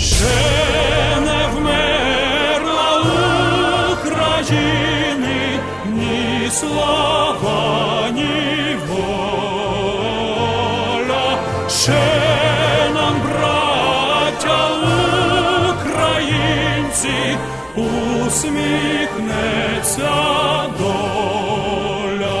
Ще не вмерла України ні слава. Ще нам, браття українці, усміхнеться доля.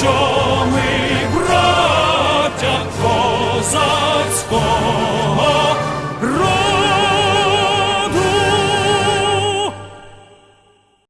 і покажем, що